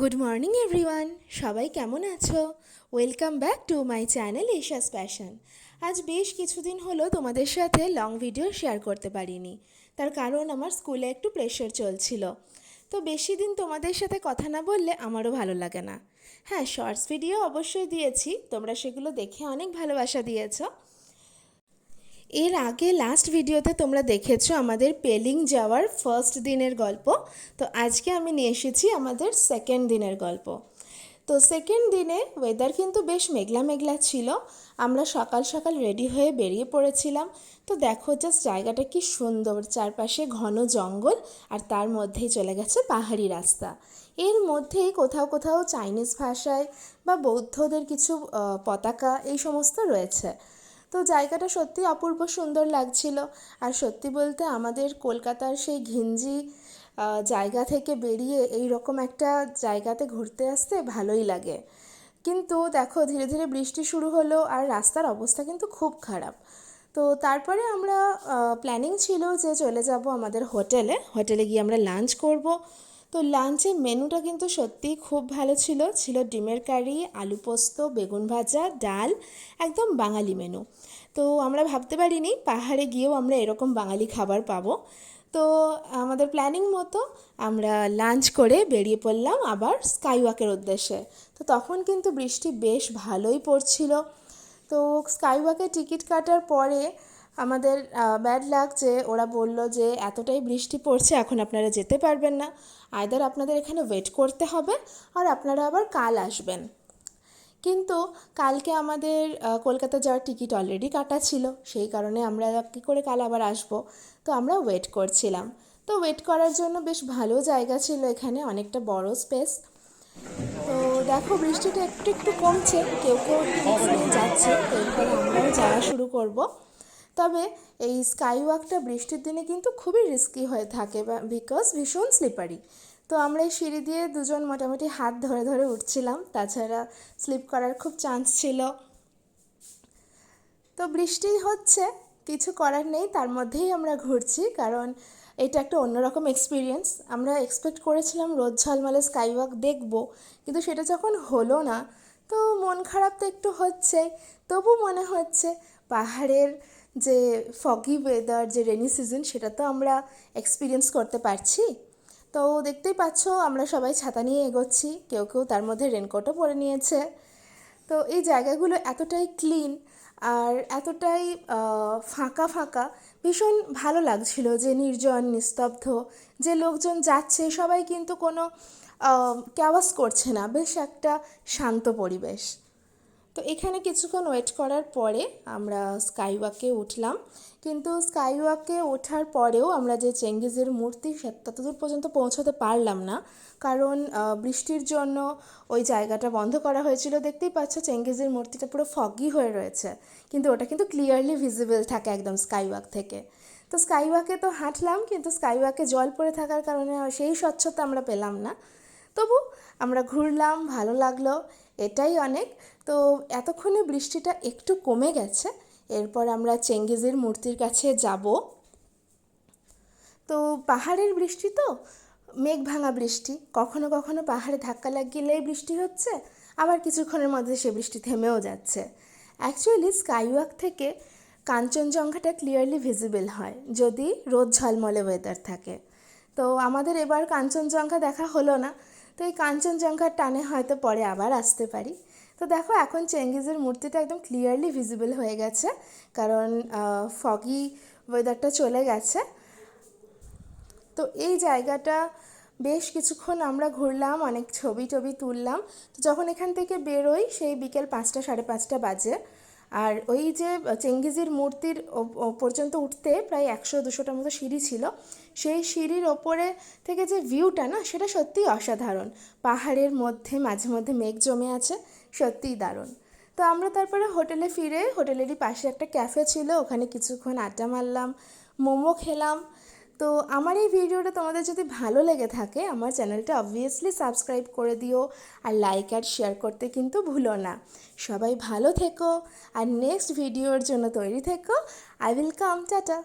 Good morning everyone সবাই কেমন আছো? Welcome back to my channel Esha's passion আজ বেশ কিছুদিন হলো তোমাদের সাথে লং ভিডিও শেয়ার করতে পারিনি। তার কারণ আমার স্কুলে একটু প্রেশার চলছিল। তো বেশি দিন তোমাদের সাথে কথা না বললে আমারও ভালো লাগে না। হ্যাঁ শর্টস ভিডিও অবশ্যই দিয়েছি। তোমরা সেগুলো দেখে অনেক ভালোবাসা দিয়েছ। এর আগে লাস্ট ভিডিওতে তোমরা দেখেছ আমাদের পেলিং যাওয়ার ফার্স্ট দিনের গল্প। তো আজকে আমি নিয়ে এসেছি আমাদের সেকেন্ড দিনের গল্প। তো সেকেন্ড দিনে ওয়েদার কিন্তু বেশ মেঘলা মেঘলা ছিল। আমরা সকাল সকাল রেডি হয়ে বেরিয়ে পড়েছিলাম। তো দেখো জাস্ট জায়গাটা কি সুন্দর, চারপাশে ঘন জঙ্গল আর তার মধ্যেই চলে গেছে পাহাড়ি রাস্তা। এর মধ্যেই কোথাও কোথাও চাইনিজ ভাষায় বা বৌদ্ধদের কিছু পতাকা এই সমস্ত রয়েছে। তো জায়গাটা সত্যি অপূর্ব সুন্দর লাগছিল। আর সত্যি বলতে আমাদের কলকাতার সেই ঘিঞ্জি জায়গা থেকে বেরিয়ে এই রকম একটা জায়গাতে ঘুরতে আসতে ভালোই লাগে। কিন্তু দেখো, ধীরে ধীরে বৃষ্টি শুরু হলো আর রাস্তার অবস্থা কিন্তু খুব খারাপ। তো তারপরে আমরা প্ল্যানিং ছিল যে চলে যাব আমাদের হোটেলে। হোটেলে গিয়ে আমরা লাঞ্চ করব। তো লাঞ্চের মেনুটা কিন্তু সত্যিই খুব ভালো ছিল। ছিল ডিমের কারি, আলু পোস্ত, বেগুন ভাজা, ডাল, একদম বাঙালি মেনু। তো আমরা ভাবতে পারিনি পাহাড়ে গিয়েও আমরা এরকম বাঙালি খাবার পাবো। তো আমাদের প্ল্যানিং মতো আমরা লাঞ্চ করে বেরিয়ে পড়লাম আবার স্কাই ওয়াকের উদ্দেশ্যে। তো তখন কিন্তু বৃষ্টি বেশ ভালোই পড়ছিল। তো স্কাই ওয়াকে টিকিট কাটার পরে আমাদের ব্যাড লাগ যে ওরা বলল যে এতটাই বৃষ্টি পড়ছে, এখন আপনারা যেতে পারবেন না। আয়দার আপনাদের এখানে ওয়েট করতে হবে আর আপনারা আবার কাল আসবেন। কিন্তু কালকে আমাদের কলকাতা যাওয়ার টিকিট অলরেডি কাটা ছিল। সেই কারণে আমরা কী করে কাল আবার আসব? তো আমরা ওয়েট করছিলাম। তো ওয়েট করার জন্য বেশ ভালো জায়গা ছিল এখানে, অনেকটা বড় স্পেস তো দেখো বৃষ্টিটা একটু একটু কমছে, কেউ কেউ যাচ্ছে। এরপরে আমরাও যাওয়া শুরু করব। তবে এই স্কাই ওয়াকটা বৃষ্টির দিনে কিন্তু খুবই রিস্কি হয়ে থাকে বিকজ ভীষণ স্লিপারি তো আমরা এই সিঁড়ি দিয়ে দুজন মোটামুটি হাত ধরে ধরে উঠছিলাম, তাছাড়া স্লিপ করার খুব চান্স ছিল। তো বৃষ্টি হচ্ছে, কিছু করার নেই, তার মধ্যেই আমরা ঘুরছি, কারণ এটা একটা অন্যরকম এক্সপিরিয়েন্স আমরা এক্সপেক্ট করেছিলাম রোদ ঝলমলে স্কাই ওয়াক দেখব, কিন্তু সেটা যখন হলো না, তো মন খারাপ তো একটু হচ্ছেই তবু মনে হচ্ছে পাহাড়ের যে ফগি ওয়েদার যে রেনি সিজন সেটা তো আমরা এক্সপিরিয়েন্স করতে পারছি। তো দেখতেই পাচ্ছ, আমরা সবাই ছাতা নিয়ে এগোচ্ছি, কেউ কেউ তার মধ্যে রেনকোটও পরে নিয়েছে। তো এই জায়গাগুলো এতটাই ক্লিন আর এতটাই ফাঁকা ফাঁকা, ভীষণ ভালো লাগছিল যে নির্জন, নিস্তব্ধ, যে লোকজন যাচ্ছে, সবাই কিন্তু কোনো ক্যাওয়াস করছে না, বেশ একটা শান্ত পরিবেশ। তো এখানে কিছুক্ষণ ওয়েট করার পরে আমরা স্কাই ওয়াকে উঠলাম। কিন্তু স্কাই ওয়াকে ওঠার পরেও আমরা যে চেঙ্গিজের মূর্তি ততদূর পর্যন্ত পৌঁছতে পারলাম না। কারণ বৃষ্টির জন্য ওই জায়গাটা বন্ধ করা হয়েছিল। দেখতেই পাচ্ছ চেঙ্গিজের মূর্তিটা পুরো ফগি হয়ে রয়েছে। কিন্তু ওটা কিন্তু ক্লিয়ারলি ভিজিবল থাকে একদম স্কাই ওয়াক থেকে। তো স্কাই ওয়াকে তো হাঁটলাম, কিন্তু স্কাই ওয়াকে জল পড়ে থাকার কারণে সেই স্বচ্ছতা আমরা পেলাম না। তবু আমরা ঘুরলাম, ভালো লাগল। এটাই অনেক। তো এতক্ষণে বৃষ্টিটা একটু কমে গেছে, এরপর আমরা চেঙ্গিজের মূর্তির কাছে যাব। তো পাহাড়ের বৃষ্টি তো, মেঘ ভাঙা বৃষ্টি, কখনো কখনো পাহাড়ে ধাক্কা লাগিলেই বৃষ্টি হচ্ছে, আবার কিছুক্ষণের মধ্যে সে বৃষ্টি থেমেও যাচ্ছে। অ্যাকচুয়ালি স্কাইওয়াক থেকে কাঞ্চনজঙ্ঘাটা ক্লিয়ারলি ভিজিবল হয়, যদি রোদ ঝলমলে ওয়েদার থাকে। তো আমাদের এবার কাঞ্চনজঙ্ঘা দেখা হলো না তো এই কাঞ্চনজঙ্ঘার টানে হয়তো পরে আবার আসতে পারি। তো দেখো এখন চেঙ্গিজের মূর্তিটা একদম ক্লিয়ারলি ভিজিবল হয়ে গেছে, কারণ ফগি ওয়েদারটা চলে গেছে। তো এই জায়গাটা বেশ কিছুক্ষণ আমরা ঘুরলাম, অনেক ছবি টবি তুললাম। তো যখন এখান থেকে বেরোই সেই বিকেল পাঁচটা সাড়ে পাঁচটা বাজে। আর ওই যে চেঙ্গিজের মূর্তির পর্যন্ত উঠতে প্রায় একশো দুশোটার মতো সিঁড়ি ছিল। সেই সিঁড়ির ওপরে থেকে যে ভিউটা না, সেটা সত্যিই অসাধারণ। পাহাড়ের মধ্যে, মাঝে মধ্যে মেঘ জমে আছে, সত্যিই দারুণ। তো আমরা তারপরে হোটেলে ফিরে, হোটেলেরই পাশে একটা ক্যাফে ছিল, ওখানে কিছুক্ষণ আড্ডা মারলাম, মোমো খেলাম তো আমার এই ভিডিওটা তোমাদের যদি ভালো লেগে থাকে, আমার চ্যানেলটা অবভিয়াসলি সাবস্ক্রাইব করে দিও আর লাইক আর শেয়ার করতে কিন্তু ভুলো না। সবাই ভালো থেকো আর নেক্সট ভিডিওর জন্য তৈরি থেকো। I will come tata.